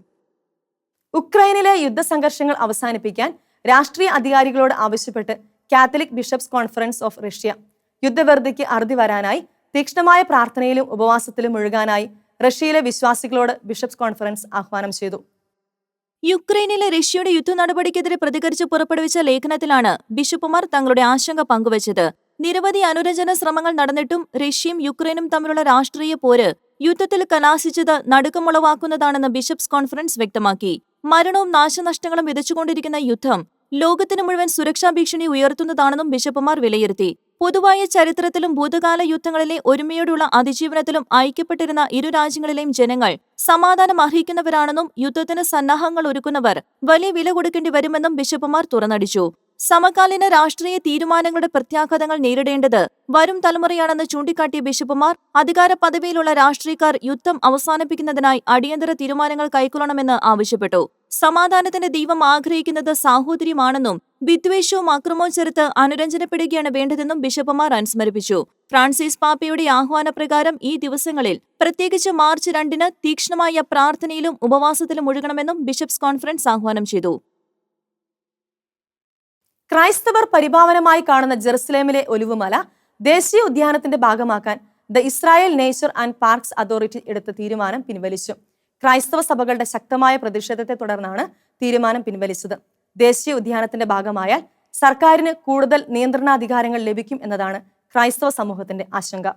S1: ഉക്രൈനിലെ യുദ്ധസംഘർഷങ്ങൾ അവസാനിപ്പിക്കാൻ രാഷ്ട്രീയ അധികാരികളോട് ആവശ്യപ്പെട്ട് catholic bishops conference of Russia യുദ്ധവെറുതിക്ക് അറുതി വരാനായി തീക്ഷ്ണമായ പ്രാർത്ഥനയിലും ഉപവാസത്തിലും മുഴുകാനായി റഷ്യയിലെ വിശ്വാസികളോട് ബിഷപ്സ് കോൺഫറൻസ് ആഹ്വാനം ചെയ്തു.
S11: യുക്രൈനിലെ റഷ്യയുടെ യുദ്ധ നടപടിക്കെതിരെ പ്രതികരിച്ച് പുറപ്പെടുവിച്ച ലേഖനത്തിലാണ് ബിഷപ്പുമാർ തങ്ങളുടെ ആശങ്ക പങ്കുവച്ചത്. നിരവധി അനുരഞ്ജന ശ്രമങ്ങൾ നടന്നിട്ടും റഷ്യയും യുക്രൈനും തമ്മിലുള്ള രാഷ്ട്രീയ പോര് യുദ്ധത്തിൽ കലാശിച്ചത് നടുക്കമുളവാക്കുന്നതാണെന്ന് ബിഷപ്സ് കോൺഫറൻസ് വ്യക്തമാക്കി. മരണവും നാശനഷ്ടങ്ങളും വിതച്ചുകൊണ്ടിരിക്കുന്ന യുദ്ധം ലോകത്തിന് മുഴുവൻ സുരക്ഷാ ഭീഷണി ഉയർത്തുന്നതാണെന്നും ബിഷപ്പുമാർ വിലയിരുത്തി. പൊതുവായ ചരിത്രത്തിലും ഭൂതകാല യുദ്ധങ്ങളിലെ ഒരുമയോടുള്ള അതിജീവനത്തിലും ഐക്യപ്പെട്ടിരുന്ന ഇരു രാജ്യങ്ങളിലെയും ജനങ്ങൾ സമാധാനം അർഹിക്കുന്നവരാണെന്നും യുദ്ധത്തിന് സന്നാഹങ്ങൾ ഒരുക്കുന്നവർ വലിയ വില കൊടുക്കേണ്ടി വരുമെന്നും ബിഷപ്പുമാർ തുറന്നടിച്ചു. സമകാലീന രാഷ്ട്രീയ തീരുമാനങ്ങളുടെ പ്രത്യാഘാതങ്ങൾ നേരിടേണ്ടത് വരും തലമുറയാണെന്ന് ചൂണ്ടിക്കാട്ടിയ ബിഷപ്പുമാർ അധികാര പദവിയിലുള്ള രാഷ്ട്രീയക്കാർ യുദ്ധം അവസാനിപ്പിക്കുന്നതിനായി അടിയന്തര തീരുമാനങ്ങൾ കൈക്കൊള്ളണമെന്ന് ആവശ്യപ്പെട്ടു. സമാധാനത്തിന്റെ ദൈവം ആഗ്രഹിക്കുന്നത് സാഹോദര്യമാണെന്നും വിദ്വേഷവും അക്രമവും ചെറുത്ത് അനുരഞ്ജനപ്പെടുകയാണ് വേണ്ടതെന്നും ബിഷപ്പുമാർ അനുസ്മരിപ്പിച്ചു. ഫ്രാൻസിസ് പാപ്പയുടെ ആഹ്വാനപ്രകാരം ഈ ദിവസങ്ങളിൽ പ്രത്യേകിച്ച് മാർച്ച് രണ്ടിന് തീക്ഷ്ണമായ പ്രാർത്ഥനയിലും ഉപവാസത്തിലും ഒഴുകണമെന്നും ബിഷപ്സ് കോൺഫറൻസ് ആഹ്വാനം ചെയ്തു.
S1: ക്രൈസ്തവർ പരിഭാവനമായി കാണുന്ന ജെറുസലേമിലെ ഒലിവുമല ദേശീയ ഉദ്യാനത്തിന്റെ ഭാഗമാക്കാൻ the Israel nature and parks authority എടുത്ത തീരുമാനം പിൻവലിച്ചു. ക്രൈസ്തവ സഭകളുടെ ശക്തമായ പ്രതിഷേധത്തെ തുടർന്നാണ് തീരുമാനം പിൻവലിച്ചത്. ദേശീയ ഉദ്യാനത്തിന്റെ ഭാഗമായാൽ സർക്കാരിന് കൂടുതൽ നിയന്ത്രണാധികാരങ്ങൾ ലഭിക്കും എന്നതാണ് ക്രൈസ്തവ സമൂഹത്തിന്റെ ആശങ്ക.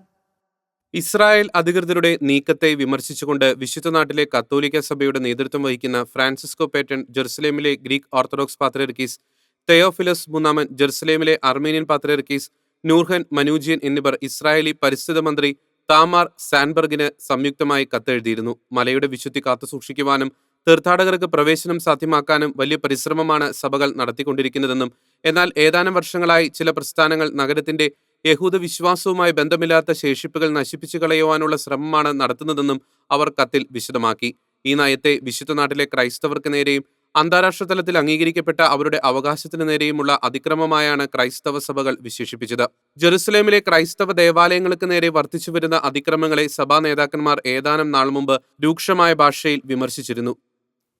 S9: ഇസ്രായേൽ അധികൃതരുടെ നീക്കത്തെ വിമർശിച്ചുകൊണ്ട് വിശുദ്ധ നാട്ടിലെ കത്തോലിക്ക സഭയുടെ നേതൃത്വം വഹിക്കുന്ന ഫ്രാൻസിസ്കോ പേറ്റൺ ജെറുസലേമിലെ ഗ്രീക്ക് ഓർത്തഡോക്സ് പാത്രിയർക്കീസ് തെയോഫിലസ് മൂന്നാമൻ ജെറുസലേമിലെ അർമേനിയൻ പാത്രിയർക്കീസ് നൂർഹൻ മനൂജിയൻ എന്നിവർ ഇസ്രായേലി പരിസ്ഥിതി മന്ത്രി താമാർ സാൻബർഗിന് സംയുക്തമായി കത്തെഴുതിയിരുന്നു. മലയുടെ വിശുദ്ധി കാത്തുസൂക്ഷിക്കുവാനും തീർത്ഥാടകർക്ക് പ്രവേശനം സാധ്യമാക്കാനും വലിയ പരിശ്രമമാണ് സഭകൾ നടത്തിക്കൊണ്ടിരിക്കുന്നതെന്നും എന്നാൽ ഏതാനും വർഷങ്ങളായി ചില പ്രസ്ഥാനങ്ങൾ നഗരത്തിന്റെ യഹൂദ വിശ്വാസവുമായി ബന്ധമില്ലാത്ത ശേഷിപ്പുകൾ നശിപ്പിച്ചു കളയുവാനുള്ള ശ്രമമാണ് നടത്തുന്നതെന്നും അവർ കത്തിൽ വിശദമാക്കി. ഈ നയത്തെ വിശുദ്ധ നാട്ടിലെ ക്രൈസ്തവർക്ക് നേരെയും അന്താരാഷ്ട്ര തലത്തിൽ അംഗീകരിക്കപ്പെട്ട അവരുടെ അവകാശത്തിന് നേരെയുമുള്ള അതിക്രമമായാണ് ക്രൈസ്തവ സഭകൾ വിശേഷിപ്പിച്ചത്. ജെറുസലേമിലെ ക്രൈസ്തവ ദേവാലയങ്ങൾക്ക് നേരെ വർദ്ധിച്ചുവരുന്ന അതിക്രമങ്ങളെ സഭാ നേതാക്കന്മാർ ഏതാനും നാൾ മുമ്പ് രൂക്ഷമായ ഭാഷയിൽ വിമർശിച്ചിരുന്നു.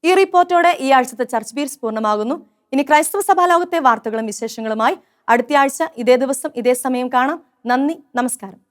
S1: ഈ റിപ്പോർട്ടോടെ ഈ ആഴ്ചത്തെ ചർച്ച ബീർസ് പൂർണമാകുന്നു. ഇനി ക്രൈസ്തവ സഭാ ലോകത്തെ വാർത്തകളും വിശേഷങ്ങളുമായി അടുത്തയാഴ്ച ഇതേ ദിവസം ഇതേ സമയം കാണാം. നന്ദി നമസ്കാരം.